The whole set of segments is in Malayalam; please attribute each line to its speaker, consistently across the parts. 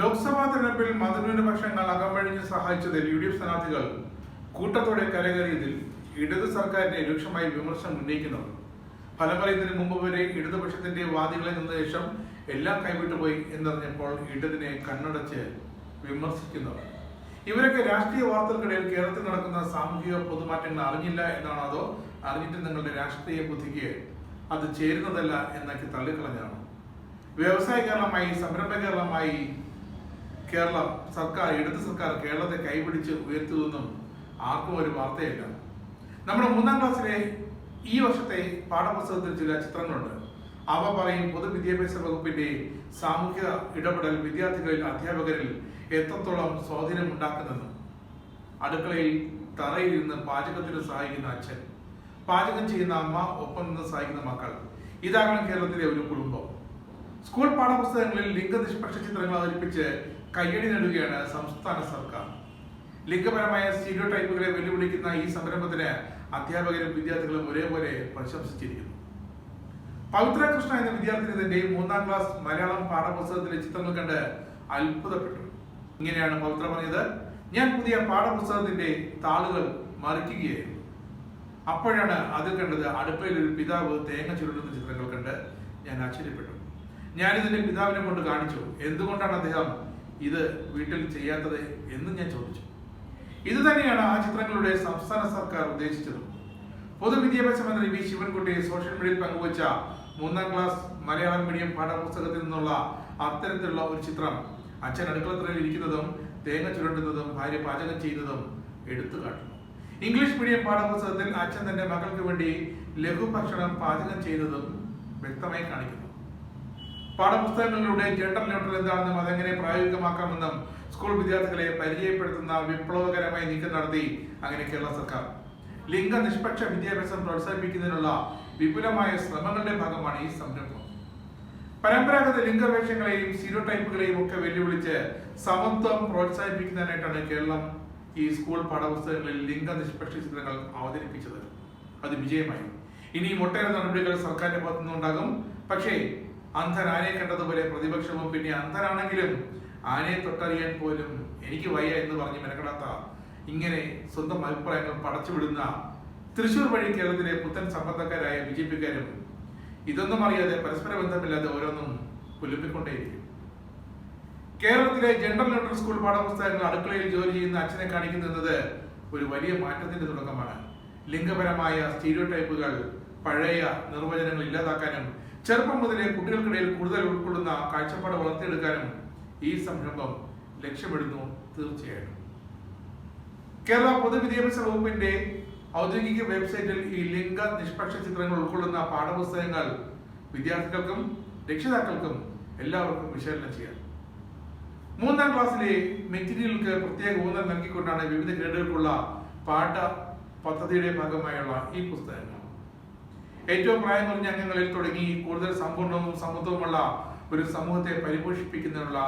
Speaker 1: ലോക്സഭാ തെരഞ്ഞെടുപ്പിൽ മതന്യൂനപക്ഷങ്ങൾ അകമ്പഴിഞ്ഞ് സഹായിച്ചതിൽ യു ഡി എഫ് സ്ഥാനാർത്ഥികൾ. കൂട്ടത്തോടെ കരകയറിയതിൽ ഇടതു സർക്കാരിനെ രൂക്ഷമായി വിമർശനം ഉന്നയിക്കുന്നു. ഫലം ഇതിനു മുമ്പ് വരെ ഇടതുപക്ഷത്തിന്റെ വാദികളെ നിന്ന ശേഷം എല്ലാം കൈവിട്ടുപോയി എന്നറിഞ്ഞപ്പോൾ ഇടതിനെ കണ്ണടച്ച് വിമർശിക്കുന്നവർ ഇവരൊക്കെ രാഷ്ട്രീയ വാർത്തകൾക്കിടയിൽ കേരളത്തിൽ നടക്കുന്ന സാമൂഹിക പൊതുമാറ്റങ്ങൾ അറിഞ്ഞില്ല എന്നാണോ അതോ അറിഞ്ഞിട്ട് നിങ്ങളുടെ രാഷ്ട്രീയ ബുദ്ധിക്ക് അത് ചേരുന്നതല്ല എന്നൊക്കെ തള്ളിക്കളഞ്ഞാണ് വ്യവസായ കേരളമായി സംരംഭ കേരളമായി കേരള സർക്കാർ ഇടത് സർക്കാർ കേരളത്തെ കൈപിടിച്ച് ഉയർത്തുമെന്നും ആർക്കും ഒരു വാർത്തയില്ല. നമ്മുടെ മൂന്നാം ക്ലാസ്സിലെ ഈ വർഷത്തെ പാഠപുസ്തകത്തിൽ ചില ചിത്രങ്ങളുണ്ട്. അവ പറയും പൊതുവിദ്യാഭ്യാസ വകുപ്പിന്റെ സാമൂഹ്യ ഇടപെടൽ വിദ്യാർത്ഥികളിൽ അധ്യാപകരിൽ എത്രത്തോളം സ്വാധീനം ഉണ്ടാക്കുന്നെന്നും അടുക്കളയിൽ തറയിൽ നിന്ന് പാചകത്തിന് സഹായിക്കുന്ന അച്ഛൻ പാചകം ചെയ്യുന്ന അമ്മ ഒപ്പം നിന്ന് സഹായിക്കുന്ന മക്കൾ. ഇതാകണം കേരളത്തിലെ ഒരു കുടുംബം. സ്കൂൾ പാഠപുസ്തകങ്ങളിൽ ലിംഗനിഷ്പക്ഷ ചിത്രങ്ങൾ അവതരിപ്പിച്ച് കയ്യടി നേടുകയാണ് സംസ്ഥാന സർക്കാർ. ലിംഗപരമായ സ്റ്റീരിയോ ടൈപ്പുകളെ വെല്ലുവിളിക്കുന്ന ഈ സംരംഭത്തിന് അധ്യാപകരും വിദ്യാർത്ഥികളും ഒരേപോലെ പ്രശംസിച്ചിരിക്കുന്നു. പവിത്ര കൃഷ്ണ എന്ന വിദ്യാർത്ഥിനി തന്റെ മൂന്നാം ക്ലാസ് മലയാളം പാഠപുസ്തകത്തിലെ ചിത്രങ്ങൾ കണ്ട് അത്ഭുതപ്പെട്ടു. ഇങ്ങനെയാണ് പവിത്ര പറഞ്ഞത് ഞാൻ പുതിയ പാഠപുസ്തകത്തിന്റെ താളുകൾ മറിക്കുകയായിരുന്നു. അപ്പോഴാണ് അതിൽ കണ്ടത് അടുപ്പയിൽ ഒരു പിതാവ് തേങ്ങ ചുരുട്ടുന്ന ചിത്രങ്ങൾ കണ്ട് ഞാൻ ആശ്ചര്യപ്പെട്ടു. ഞാനിതിന്റെ പിതാവിനെ കൊണ്ട് കാണിച്ചു. എന്തുകൊണ്ടാണ് അദ്ദേഹം ഇത് വീട്ടിൽ ചെയ്യാത്തത് എന്ന് ഞാൻ ചോദിച്ചു. ഇത് തന്നെയാണ് ആ ചിത്രങ്ങളുടെ സംസ്ഥാന സർക്കാർ ഉദ്ദേശിച്ചത്. പൊതുവിദ്യാഭ്യാസ മന്ത്രി വി ശിവൻകുട്ടി സോഷ്യൽ മീഡിയയിൽ പങ്കുവച്ച മൂന്നാം ക്ലാസ് മലയാളം മീഡിയം പാഠപുസ്തകത്തിൽ നിന്നുള്ള അത്തരത്തിലുള്ള ഒരു ചിത്രം അച്ഛൻ അടുക്കളത്തറയിൽ ഇരിക്കുന്നതും തേങ്ങ ചുരണ്ടുന്നതും ഭാര്യ പാചകം ചെയ്യുന്നതും എടുത്തു കാട്ടുന്നു. ഇംഗ്ലീഷ് മീഡിയം പാഠപുസ്തകത്തിൽ അച്ഛൻ തന്റെ മകൾക്ക് വേണ്ടി ലഘുഭക്ഷണം പാചകം ചെയ്യുന്നതും വ്യക്തമായി കാണിക്കുന്നു. പാഠപുസ്തകങ്ങളിലൂടെ ജെൻഡർ ന്യൂട്രൽ എന്താണെന്നും അതെങ്ങനെ പ്രായോഗികമാക്കാമെന്നും സ്കൂൾ വിദ്യാർത്ഥികളെ പരിചയപ്പെടുത്തുന്ന വിപ്ലവകരമായ നീക്കം നടത്തി അങ്ങനെ കേരള സർക്കാർ. ലിംഗ നിഷ്പക്ഷ വിദ്യാഭ്യാസം പ്രോത്സാഹിപ്പിക്കുന്നതിനുള്ള വിപുലമായ ശ്രമങ്ങളുടെ ഭാഗമാണ് ഈ സംരംഭം. പരമ്പരാഗത ലിംഗവേഷങ്ങളെയും സീരോ ടൈപ്പുകളെയും ഒക്കെ വെല്ലുവിളിച്ച് സമത്വം പ്രോത്സാഹിപ്പിക്കുന്നതിനായിട്ടാണ് കേരളം ഈ സ്കൂൾ പാഠപുസ്തകങ്ങളിൽ ലിംഗ നിഷ്പക്ഷ ചിത്രങ്ങൾ അവതരിപ്പിച്ചത്. അത് വിജയമായി. ഇനിയും ഒട്ടേറെ നടപടികൾ സർക്കാരിന്റെ ഭാഗത്തുനിന്നുണ്ടാകും. പക്ഷേ അന്ധൻ കണ്ടതുപോലെ പ്രതിപക്ഷവും പിന്നെ അന്ധനാണെങ്കിലും ആനയെ തൊട്ടറിയാൻ പോലും എനിക്ക് വയ്യ എന്ന് പറഞ്ഞ് മെനക്കെടാത്ത ഇങ്ങനെ സ്വന്തം അഭിപ്രായങ്ങൾ പടച്ചുവിടുന്ന തൃശൂർ വഴി കേരളത്തിലെ പുത്തൻ സമ്പന്നക്കാരായ ബി ജെ പിക്കാരും ഇതൊന്നും അറിയാതെ പരസ്പര ബന്ധമില്ലാതെ ഓരോന്നും പുലപ്പിക്കൊണ്ടേയിരിക്കും കേരളത്തിലെ ജനറൽ ന്യൂട്രൽ സ്കൂൾ പാഠപുസ്തകങ്ങൾ അടുക്കളയിൽ ജോലി ചെയ്യുന്ന അച്ഛനെ കാണിക്കുന്നത് ഒരു വലിയ മാറ്റത്തിന്റെ തുടക്കമാണ്. ലിംഗപരമായ സ്റ്റീരിയോ ടൈപ്പുകൾ പഴയ നിർവചനങ്ങൾ ഇല്ലാതാക്കാനും ചെറുപ്പം മുതലേ കുട്ടികൾക്കിടയിൽ കൂടുതൽ ഉൾക്കൊള്ളുന്ന കാഴ്ചപ്പാട് വളർത്തിയെടുക്കാനും ഈ സംരംഭം ലക്ഷ്യമിടുന്നു തീർച്ചയായിട്ടും. കേരള പൊതുവിദ്യാഭ്യാസ വകുപ്പിന്റെ ഔദ്യോഗിക വെബ്സൈറ്റിൽ ഈ ലിംഗ നിഷ്പക്ഷ ചിത്രങ്ങൾ ഉൾക്കൊള്ളുന്ന പാഠപുസ്തകങ്ങൾ വിദ്യാർത്ഥികൾക്കും രക്ഷിതാക്കൾക്കും എല്ലാവർക്കും വിശകലനം ചെയ്യാം. മൂന്നാം ക്ലാസ്സിലെ മെറ്റീരിയലുകൾക്ക് പ്രത്യേക ഊന്നൽ നൽകിക്കൊണ്ടാണ് വിവിധ ഗ്രേഡുകൾക്കുള്ള പാഠ പദ്ധതിയുടെ ഭാഗമായുള്ള ഈ പുസ്തകങ്ങൾ. ഏറ്റവും പ്രായം കുറഞ്ഞ അംഗങ്ങളിൽ തുടങ്ങി കൂടുതൽ സമ്പൂർണവും സമത്വവുമുള്ള ഒരു സമൂഹത്തെ പരിപോഷിപ്പിക്കുന്നതിനുള്ള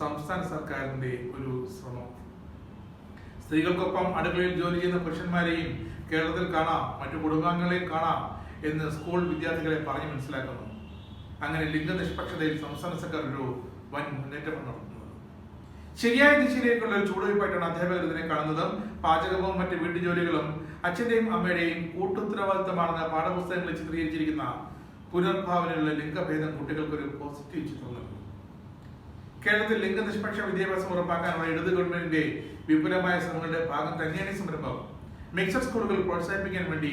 Speaker 1: സംസ്ഥാന സർക്കാരിന്റെ ഒരു ശ്രമം. സ്ത്രീകൾക്കൊപ്പം അടുക്കളയിൽ ജോലി ചെയ്യുന്ന പുരുഷന്മാരെയും കേരളത്തിൽ കാണാം മറ്റു കുടുംബാംഗങ്ങളെയും കാണാം എന്ന് സ്കൂൾ വിദ്യാർത്ഥികളെ പറഞ്ഞു മനസ്സിലാക്കുന്നു. അങ്ങനെ ലിംഗനിഷ്പക്ഷതയിൽ സംസ്ഥാന സർക്കാർ ഒരു വൻ മുന്നേറ്റം നടത്തുന്നത് ശരിയായ ദിശയിലേക്കുള്ള ഒരു ചുവടുവയ്പായിട്ടാണ് അധ്യാപകർ ഇതിനെ കാണുന്നത്. പാചകവും മറ്റ് വീട്ടുജോലികളും അച്ഛന്റെയും അമ്മയുടെയും കൂട്ടുത്തരവാദിത്തമാണെന്ന് പാഠപുസ്തകങ്ങളിൽ ചിത്രീകരിച്ചിരിക്കുന്ന പുനർഭാവനയുള്ള ലിംഗഭേദം കുട്ടികൾക്ക് ഒരു പോസിറ്റീവ് ചിത്രം നൽകുന്നു. കേരളത്തിൽ ലിംഗനിഷ്പക്ഷ വിദ്യാഭ്യാസം ഉറപ്പാക്കാനുള്ള ഇടത് ഗവൺമെന്റിന്റെ വിപുലമായ ശ്രമങ്ങളുടെ ഭാഗം തന്നെയാണ് ഈ സംരംഭം. മിക്സഡ് സ്കൂളുകൾ പ്രോത്സാഹിപ്പിക്കാൻ വേണ്ടി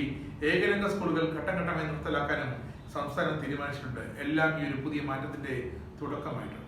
Speaker 1: ഏകലിംഗ സ്കൂളുകൾ ഘട്ടം ഘട്ടമായി നിർത്തലാക്കാനും സംസ്ഥാനം തീരുമാനിച്ചിട്ടുണ്ട്. എല്ലാം ഈ ഒരു പുതിയ മാറ്റത്തിന്റെ തുടക്കമായിട്ടുണ്ട്